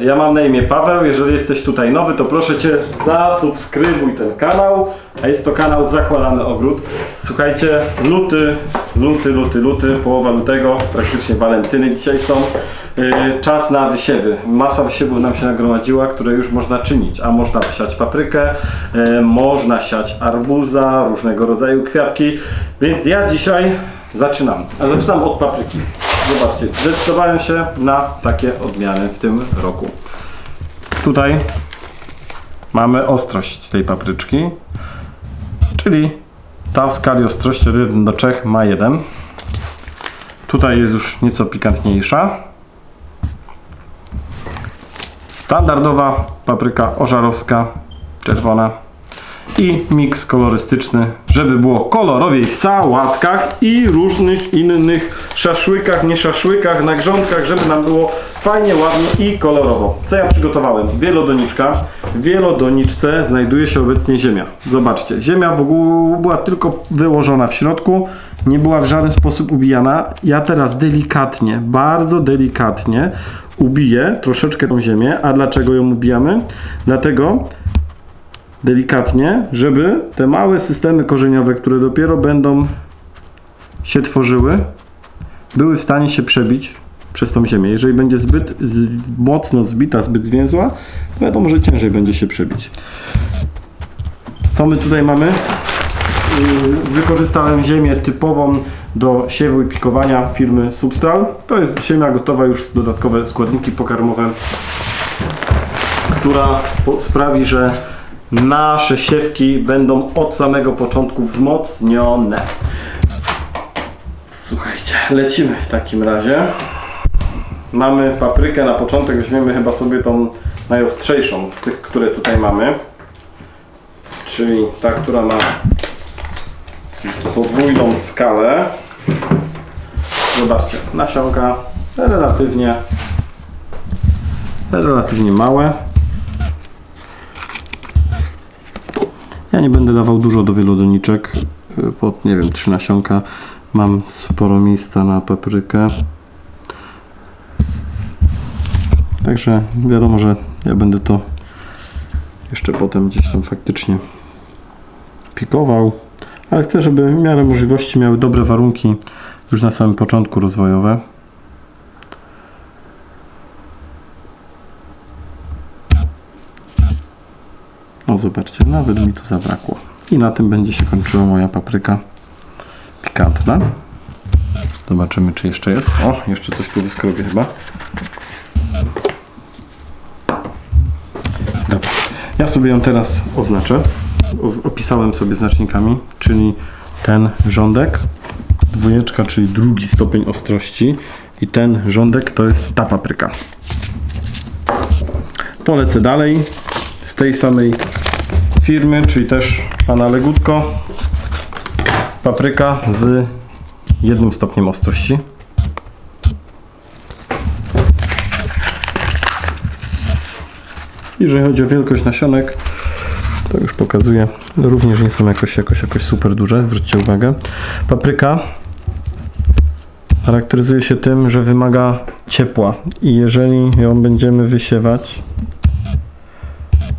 ja mam na imię Paweł. Jeżeli jesteś tutaj nowy, to proszę Cię zasubskrybuj ten kanał. A jest to kanał Zakładany Ogród. Słuchajcie, luty, luty, luty, luty, połowa lutego, praktycznie walentyny dzisiaj są. Yy, Czas na wysiewy. Masa wysiewów nam się nagromadziła, które już można czynić. A można siać paprykę, yy, można siać arbuza, różnego rodzaju kwiatki. Więc ja dzisiaj zaczynam. A zaczynam od papryki. Zobaczcie, zdecydowałem się na takie odmiany w tym roku. Tutaj mamy ostrość tej papryczki, czyli ta w skali ostrości od 1 do 3 ma 1. Tutaj jest już nieco pikantniejsza. Standardowa papryka ożarowska, czerwona i miks kolorystyczny, żeby było kolorowiej w sałatkach i różnych innych szaszłykach, nie szaszłykach, na grządkach, żeby nam było fajnie, ładnie i kolorowo. Co ja przygotowałem? Wielodoniczka. W wielodoniczce znajduje się obecnie ziemia. Zobaczcie, ziemia w ogóle była tylko wyłożona w środku, nie była w żaden sposób ubijana. Ja teraz delikatnie, bardzo delikatnie ubiję troszeczkę tą ziemię. A dlaczego ją ubijamy? Dlatego, delikatnie, żeby te małe systemy korzeniowe, które dopiero będą się tworzyły, były w stanie się przebić przez tą ziemię. Jeżeli będzie zbyt mocno zbita, zbyt zwięzła, to wiadomo, że ciężej będzie się przebić. Co my tutaj mamy? Yy, Wykorzystałem ziemię typową do siewu i pikowania firmy Substral. To jest ziemia gotowa już z dodatkowe składniki pokarmowe która sprawi, że nasze siewki będą od samego początku wzmocnione. Słuchajcie, lecimy w takim razie. Mamy paprykę na początek, weźmiemy chyba sobie tą najostrzejszą z tych, które tutaj mamy. Czyli ta, która ma podwójną skalę. Zobaczcie, nasionka relatywnie relatywnie małe. Ja nie będę dawał dużo do wielodoniczek. Pod, nie wiem, trzy nasionka. Mam sporo miejsca na paprykę. Także wiadomo, że ja będę to jeszcze potem gdzieś tam faktycznie pikował. Ale chcę, żeby w miarę możliwości miały dobre warunki już na samym początku rozwojowe. Zobaczcie, nawet mi tu zabrakło. I na tym będzie się kończyła moja papryka pikantna. Zobaczymy, czy jeszcze jest. O, jeszcze coś tu wyskrobię chyba. Dobra. Ja sobie ją teraz oznaczę. Oz- Opisałem sobie znacznikami, czyli ten rządek, dwójeczka, czyli drugi stopień ostrości i ten rządek to jest ta papryka. Polecę dalej z tej samej firmy, czyli też pana Legutko. Papryka z jednym stopniem ostrości. Jeżeli chodzi o wielkość nasionek, to już pokazuję. Również nie są jakoś, jakoś, jakoś super duże, zwróćcie uwagę. Papryka charakteryzuje się tym, że wymaga ciepła i jeżeli ją będziemy wysiewać,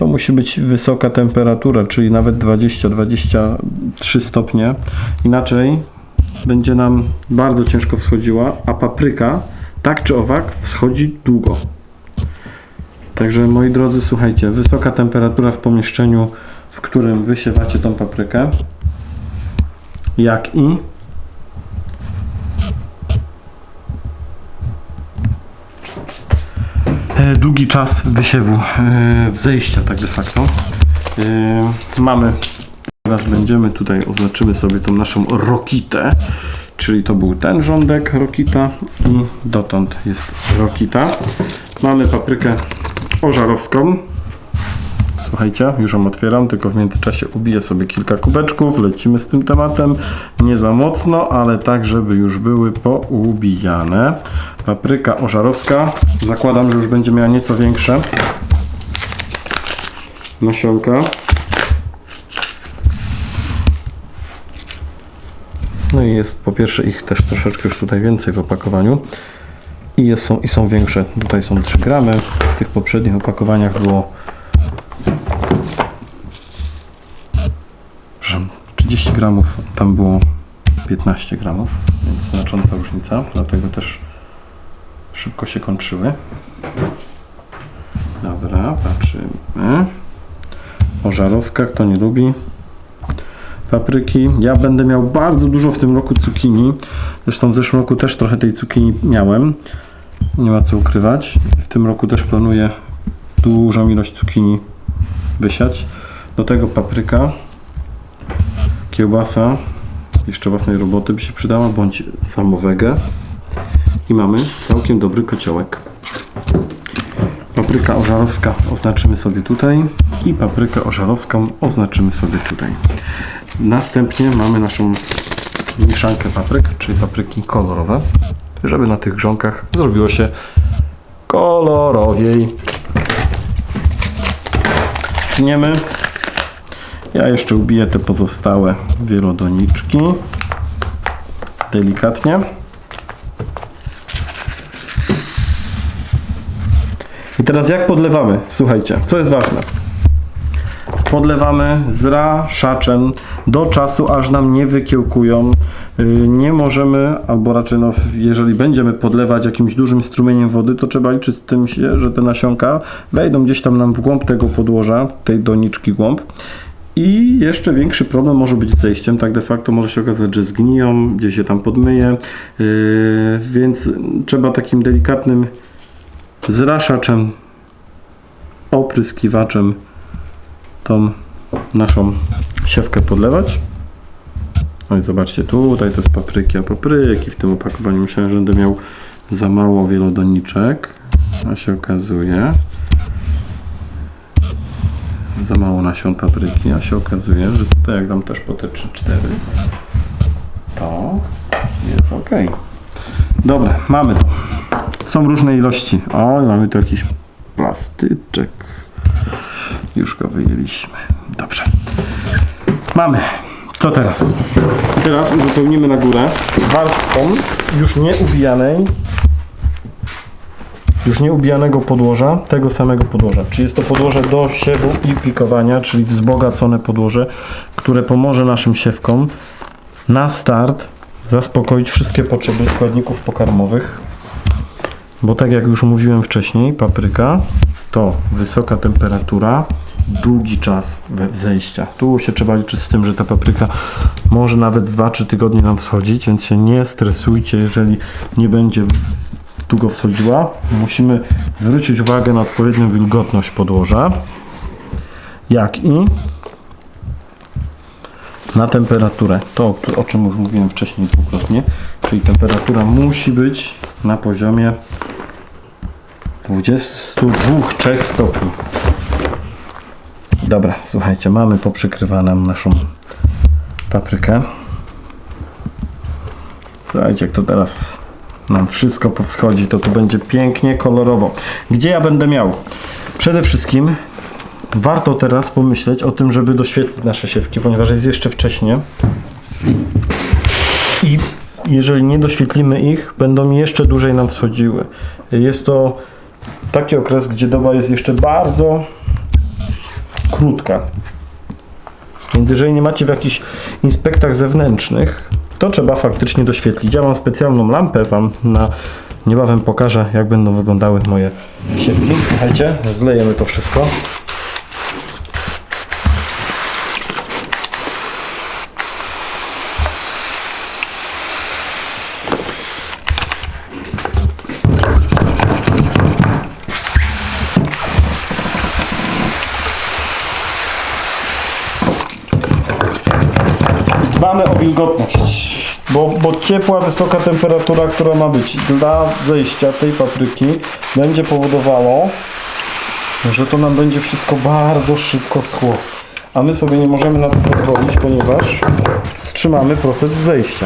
to musi być wysoka temperatura, czyli nawet 20-23 stopnie. Inaczej będzie nam bardzo ciężko wschodziła, a papryka tak czy owak wschodzi długo. Także moi drodzy, słuchajcie, wysoka temperatura w pomieszczeniu, w którym wysiewacie tą paprykę, jak i długi czas wysiewu, e, wzejścia tak de facto. E, Mamy, teraz będziemy tutaj, oznaczymy sobie tą naszą rokitę, czyli to był ten rządek rokita i dotąd jest rokita. Mamy paprykę ożarowską. Słuchajcie, już ją otwieram, tylko w międzyczasie ubiję sobie kilka kubeczków, lecimy z tym tematem. Nie za mocno, ale tak, żeby już były poubijane. Papryka ożarowska. Zakładam, że już będzie miała nieco większe nasionka. No i jest po pierwsze ich też troszeczkę już tutaj więcej w opakowaniu. I, jest, są, I są większe, tutaj są 3 gramy, tych poprzednich opakowaniach było gramów, tam było 15 gramów, więc znacząca różnica, dlatego też szybko się kończyły. Dobra, patrzymy. Ożarowska, kto nie lubi. Papryki. Ja będę miał bardzo dużo w tym roku cukinii. Zresztą w zeszłym roku też trochę tej cukinii miałem. Nie ma co ukrywać. W tym roku też planuję dużą ilość cukinii wysiać. Do tego papryka, kiełbasa, jeszcze własnej roboty by się przydała, bądź samowegę. I mamy całkiem dobry kociołek. Papryka ożarowska oznaczymy sobie tutaj i paprykę ożarowską oznaczymy sobie tutaj. Następnie mamy naszą mieszankę papryk, czyli papryki kolorowe, żeby na tych grzonkach zrobiło się kolorowiej. Tniemy. Ja jeszcze ubiję te pozostałe wielodoniczki delikatnie. I teraz jak podlewamy? Słuchajcie, co jest ważne? Podlewamy zraszaczem do czasu, aż nam nie wykiełkują. Yy, Nie możemy, albo raczej no, jeżeli będziemy podlewać jakimś dużym strumieniem wody, to trzeba liczyć z tym że te nasionka wejdą gdzieś tam nam w głąb tego podłoża, tej doniczki głąb. I jeszcze większy problem może być zejściem, tak de facto może się okazać, że zgniją, gdzieś się tam podmyje, yy, więc trzeba takim delikatnym zraszaczem, opryskiwaczem tą naszą siewkę podlewać. No i zobaczcie, tutaj to jest papryki, a papryki. W tym opakowaniu myślałem, że będę miał za mało wielodoniczek, a się okazuje za mało nasion papryki, a się okazuje, że tutaj jak dam też po te 3-4 to jest ok. Dobra, mamy to. Są różne ilości. O, mamy tu jakiś plastyczek. Już go wyjęliśmy. Dobrze. Mamy. Co teraz? Teraz uzupełnimy na górę warstwą już nie ubijanej już nie ubijanego podłoża, tego samego podłoża. Czyli jest to podłoże do siewu i pikowania, czyli wzbogacone podłoże, które pomoże naszym siewkom na start zaspokoić wszystkie potrzeby składników pokarmowych. Bo tak jak już mówiłem wcześniej, papryka to wysoka temperatura, długi czas we wzejścia. Tu się trzeba liczyć z tym, że ta papryka może nawet 2-3 tygodnie nam wschodzić, więc się nie stresujcie, jeżeli nie będzie długo wschodziła. Musimy zwrócić uwagę na odpowiednią wilgotność podłoża, jak i na temperaturę. To, o czym już mówiłem wcześniej dwukrotnie, czyli temperatura musi być na poziomie 22-3 stopni. Dobra, słuchajcie, mamy poprzykrywaną naszą paprykę. Słuchajcie, jak to teraz nam wszystko powschodzi, to tu będzie pięknie kolorowo. Gdzie ja będę miał? Przede wszystkim warto teraz pomyśleć o tym, żeby doświetlić nasze siewki, ponieważ jest jeszcze wcześnie. I jeżeli nie doświetlimy ich, będą jeszcze dłużej nam wschodziły. Jest to taki okres, gdzie doba jest jeszcze bardzo krótka. Więc jeżeli nie macie w jakichś inspektach zewnętrznych, to trzeba faktycznie doświetlić. Ja mam specjalną lampę, Wam na niebawem pokażę, jak będą wyglądały moje siewki. Słuchajcie, zlejemy to wszystko. Dbamy o wilgotność, bo, bo ciepła, wysoka temperatura, która ma być dla zejścia tej papryki, będzie powodowało, że to nam będzie wszystko bardzo szybko schło. A my sobie nie możemy na to pozwolić, ponieważ wstrzymamy proces wzejścia.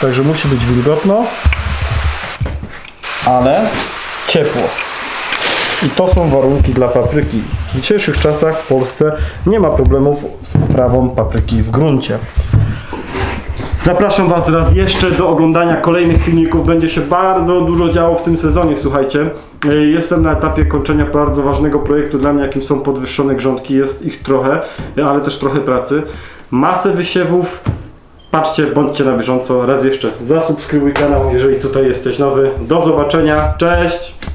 Także musi być wilgotno, ale ciepło. I to są warunki dla papryki. W dzisiejszych czasach w Polsce nie ma problemów z uprawą papryki w gruncie. Zapraszam Was raz jeszcze do oglądania kolejnych filmików. Będzie się bardzo dużo działo w tym sezonie, słuchajcie. Y, Jestem na etapie kończenia bardzo ważnego projektu dla mnie, jakim są podwyższone grządki. Jest ich trochę, y, ale też trochę pracy. Masę wysiewów. Patrzcie, bądźcie na bieżąco. Raz jeszcze zasubskrybuj kanał, jeżeli tutaj jesteś nowy. Do zobaczenia. Cześć!